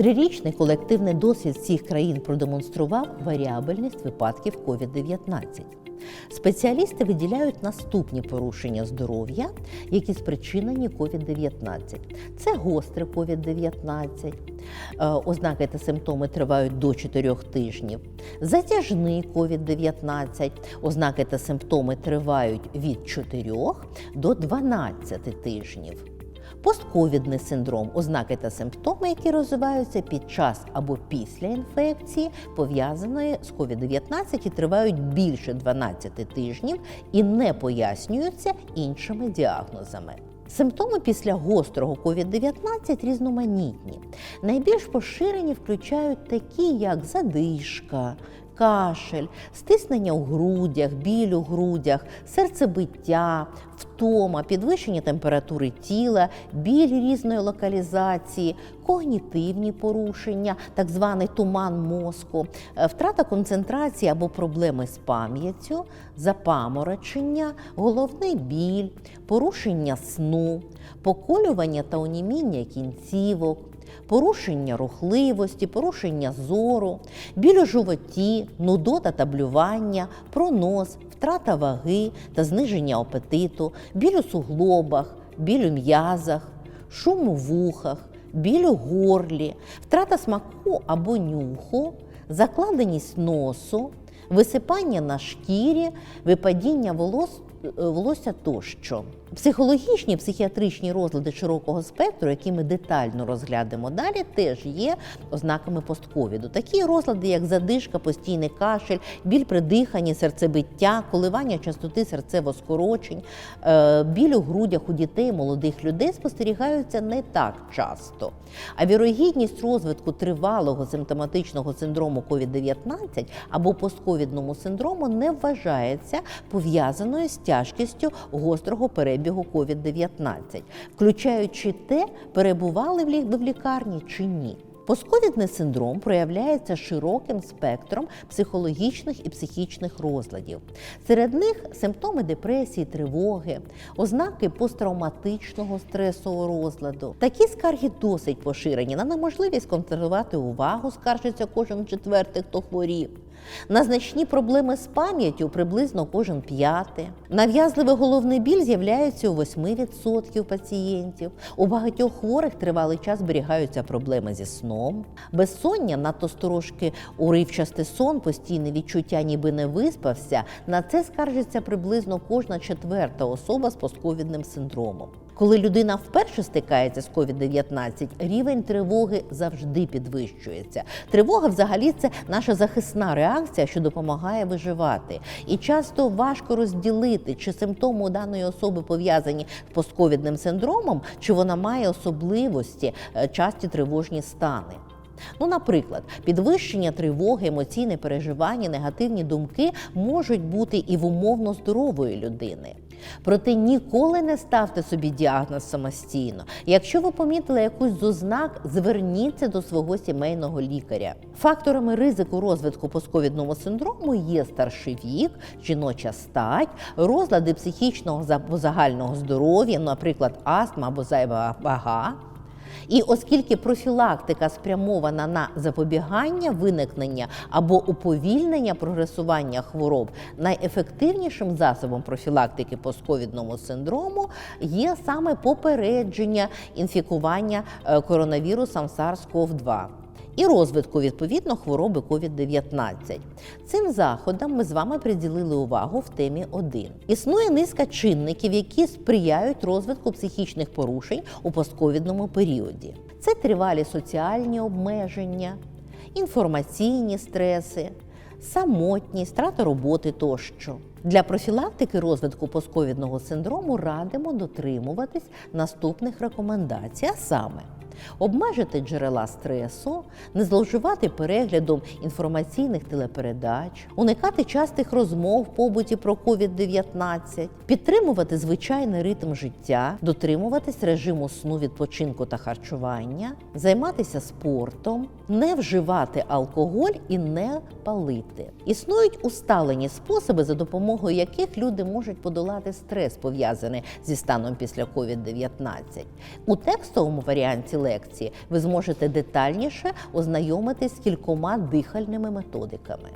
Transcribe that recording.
Трирічний колективний досвід всіх країн продемонстрував варіабельність випадків COVID-19. Спеціалісти виділяють наступні порушення здоров'я, які спричинені COVID-19. Це гостре COVID-19, е, ознаки та симптоми тривають до 4 тижнів. Затяжний COVID-19, ознаки та симптоми тривають від 4 до 12 тижнів. Постковідний синдром ознаки та симптоми, які розвиваються під час або після інфекції, пов'язаної з COVID-19 і тривають більше 12 тижнів і не пояснюються іншими діагнозами. Симптоми після гострого COVID-19 різноманітні. Найбільш поширені включають такі, як задишка, кашель, стиснення у грудях, біль у грудях, серцебиття, втома, підвищення температури тіла, біль різної локалізації, когнітивні порушення, так званий туман мозку, е, втрата концентрації або проблеми з пам'яттю, запаморочення, головний біль, порушення сну, поколювання та оніміння кінцівок порушення рухливості, порушення зору, біль у животі, нудота та блювання, пронос, втрата ваги та зниження апетиту, біль у суглобах, біль у м'язах, шум у вухах, біль у горлі, втрата смаку або нюху, закладеність носу, висипання на шкірі, випадіння волос, е, волосся тощо. Психологічні психіатричні розлади широкого спектру, які ми детально розглянемо далі, теж є ознаками постковіду. Такі розлади, як задишка, постійний кашель, біль при диханні, серцебиття, коливання частоти серцево-скорочень, е, біль у грудях у дітей, молодих людей спостерігаються не так часто. А вірогідність розвитку тривалого симптоматичного синдрому COVID-19 або постковідному синдрому не вважається пов'язаною з тяжкістю гострого перебігу COVID-19, включаючи те, перебували ви в лікарні чи ні. Постковідний синдром проявляється широким спектром психологічних і психічних розладів. Серед них симптоми депресії, тривоги, ознаки посттравматичного стресового розладу. Такі скарги досить поширені на неможливість концентрувати увагу, скаржиться кожен четвертий, хто хворів. На значні проблеми з пам'яттю приблизно кожен п'ятий. Нав'язливий головний біль з'являється у 8% пацієнтів. У багатьох хворих тривалий час зберігаються проблеми зі сном. Безсоння, надто сторожки уривчастий сон, постійне відчуття, ніби не виспався. На це скаржиться приблизно кожна четверта особа з постковідним синдромом. Коли людина вперше стикається з COVID-19, рівень тривоги завжди підвищується. Тривога взагалі це наша захисна реакція, що допомагає виживати. І часто важко розділити, чи симптоми даної особи пов'язані з постковідним синдромом, чи вона має особливості, е, часті тривожні стани. Ну, наприклад, підвищення тривоги, емоційне переживання, негативні думки можуть бути і в умовно здорової людини. Проте ніколи не ставте собі діагноз самостійно. Якщо ви помітили якусь з ознак, зверніться до свого сімейного лікаря. Факторами ризику розвитку постковідного синдрому є старший вік, жіноча стать, розлади психічного загального здоров'я, наприклад, астма або зайва вага. І оскільки профілактика спрямована на запобігання виникнення або уповільнення прогресування хвороб, найефективнішим засобом профілактики постковідному синдрому є саме попередження інфікування е, коронавірусом SARS-CoV-2 і розвитку відповідно хвороби COVID-19. Цим заходам ми з вами приділили увагу в темі 1. Існує низка чинників, які сприяють розвитку психічних порушень у постковідному періоді. Це тривалі соціальні обмеження, інформаційні стреси, самотність, страта роботи тощо. Для профілактики розвитку постковідного синдрому радимо дотримуватись наступних рекомендацій, а саме обмежити джерела стресу, не зловживати переглядом інформаційних телепередач, уникати частих розмов в побуті про COVID-19, підтримувати звичайний ритм життя, дотримуватись режиму сну, відпочинку та харчування, займатися спортом, не вживати алкоголь і не палити. Існують усталені способи, за допомогою яких люди можуть подолати стрес, пов'язаний зі станом після COVID-19. У текстовому варіанті лекції ви зможете детальніше ознайомитись з кількома дихальними методиками.